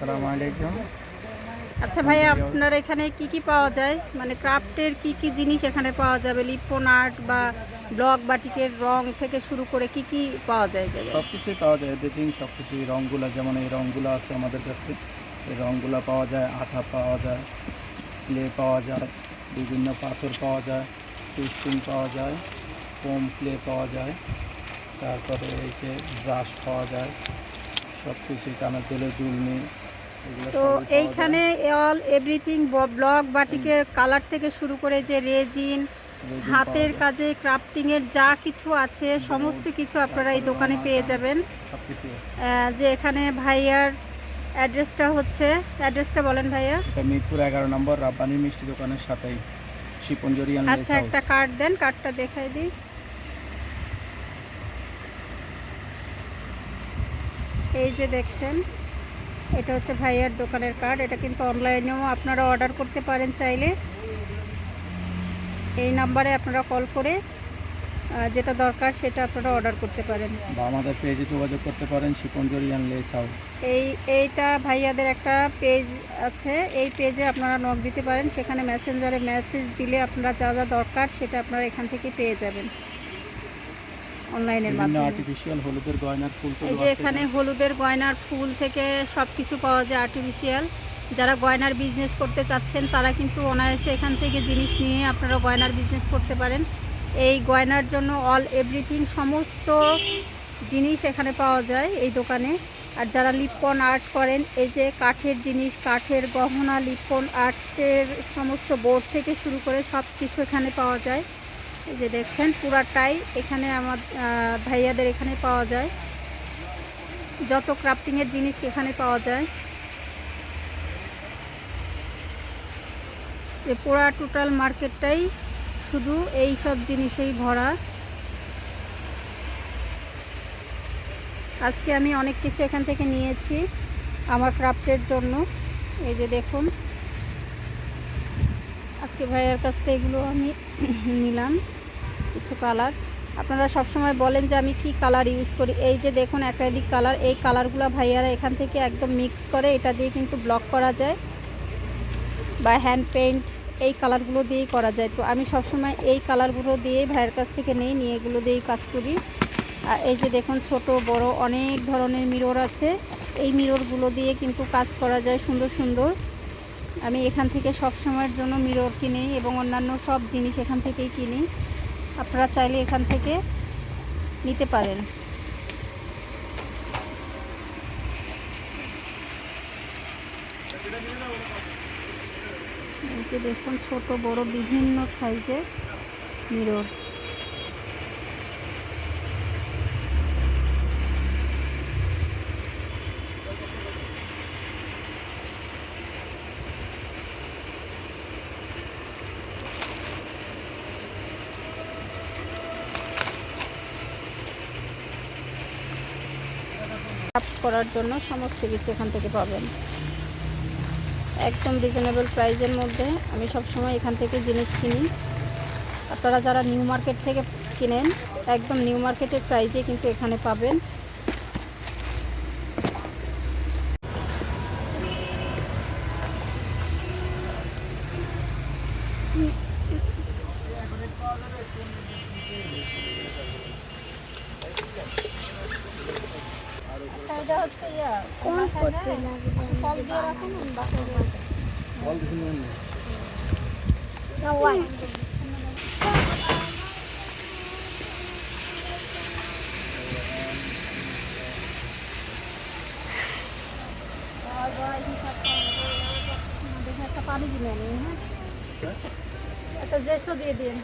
আসসালামু আলাইকুম। আচ্ছা ভাই আপনার এখানে কি কি পাওয়া যায়? মানে ক্রাফটের কি কি জিনিস এখানে পাওয়া যাবে? লিপন আর্ট বা ব্লক বাটিকের রং থেকে শুরু করে কি কি পাওয়া যায় সব কিছুই পাওয়া যায় এভরিথিং সব কিছুই রঙগুলো যেমন এই রঙগুলো আছে আমাদের কাছে। এই রঙগুলো পাওয়া যায় আঠা পাওয়া যায় ক্লে পাওয়া যায় বিভিন্ন পাথর পাওয়া যায় পিস্টিং পাওয়া যায় ফোম ক্লে পাওয়া যায় তারপরে এই যে ব্রাশ পাওয়া যায় সব কিছুই কানের তেলে জুলনি এগুলো তো। এইখানে অল এভরিথিং ব্লক বাটিকের কালার থেকে শুরু করে যে রেজিন হাতের কাজে ক্রাফটিং এর যা কিছু আছে সমস্ত কিছু আপনারা এই দোকানে পেয়ে যাবেন। যে এখানে ভাইয়ার অ্যাড্রেসটা হচ্ছে অ্যাড্রেসটা বলেন ভাইয়া। মিরপুর এগারো নম্বর রাব্বানি মিষ্টি দোকানের সাথেই শিপঞ্জরিয়ান আচ্ছা একটা কার্ড দেন কার্ডটা দেখাই দিই। এই যে দেখছেন এটা হচ্ছে ভাইয়ার দোকানের কার্ড এটা কিন্তু অনলাইনেও আপনারা অর্ডার করতে পারেন চাইলে। এই নাম্বারে আপনারা কল করে যেটা দরকার সেটা আপনারা অর্ডার করতে পারেন। বা আমাদের পেজে যোগাযোগ করতে পারেন শিপঞ্জরিয়ান লেস হাউস। এই এইটা ভাইয়াদের একটা পেজ আছে এই পেজে আপনারা নক দিতে পারেন। সেখানে মেসেঞ্জারে মেসেজ দিলে আপনারা যা যা দরকার সেটা আপনারা এখান থেকে পেয়ে যাবেন। অনলাইনের মাধ্যমে। আর্টিফিশিয়াল হলুদের গয়নার ফুল এই যে এখানে হলুদের গয়নার ফুল থেকে সব কিছু পাওয়া যায় আর্টিফিশিয়াল যারা গয়নার বিজনেস করতে চাচ্ছেন তারা কিন্তু অনায়াসে এখান থেকে জিনিস নিয়ে আপনারা গয়নার বিজনেস করতে পারেন। এই গয়নার জন্য অল এভরিথিং সমস্ত জিনিস এখানে পাওয়া যায় এই দোকানে। আর যারা লিপন আর্ট করেন এই যে কাঠের জিনিস কাঠের গহনা লিপন আর্টের সমস্ত বোর্ড থেকে শুরু করে সব কিছু এখানে পাওয়া যায়। যে দেখছেন, পুরাটাই এখানে আমার ভাইয়াদের এখানে পাওয়া যায়। যত ক্রাফটিংয়ের জিনিস এখানে পাওয়া যায়। যে পুরা টোটাল মার্কেটটাই শুধু এই সব জিনিসেই ভরা। আজকে আমি অনেক কিছু এখান থেকে নিয়েছি আমার ক্রাফটের জন্য। এই যে দেখুন, আজকে ভাইয়ের কাছ থেকে এগুলো আমি নিলাম। কিছু কালার আপনারা সবসময় বলেন যে আমি কি কালার ইউজ করি। এই যে দেখুন অ্যাক্রাইলিক কালার এই কালারগুলো ভাইয়ারা এখান থেকে একদম মিক্স করে, এটা দিয়ে কিন্তু ব্লক করা যায় বা হ্যান্ড পেইন্ট এই কালারগুলো দিয়েই করা যায়। তো আমি সবসময় এই কালারগুলো দিয়েই ভাইয়ের কাছ থেকে নেই, নিয়ে এগুলো দিয়েই কাজ করি। আর এই যে দেখুন, ছোট, বড়, অনেক ধরনের মিরর আছে। এই মিররগুলো দিয়ে কিন্তু কাজ করা যায় সুন্দর সুন্দর। আমি এখান থেকে সব সময়ের জন্য মিরর কিনি এবং অন্যান্য সব জিনিস এখান থেকেই কিনি। আপনারা চাইলে এখান থেকে নিতে পারেন। এই যে দেখুন ছোট বড় বিভিন্ন সাইজের মিরর। ক্রাফট করার জন্য সমস্ত কিছু এখান থেকে পাবেন। একদম রিজনেবল প্রাইজের মধ্যে আমি সব সময় এখান থেকে জিনিস কিনি। আপনারা যারা নিউ মার্কেট থেকে কিনেন, একদম নিউ মার্কেটের প্রাইজে কিন্তু এখানে পাবেন। এটা হচ্ছে ইয়া কোন করতে ফল দিয়ে রাখুন বাসায় দিয়ে রাখুন। না হোয়াইট পানি দিলেন হ্যাঁ। একটা জেসও দিয়ে দিন।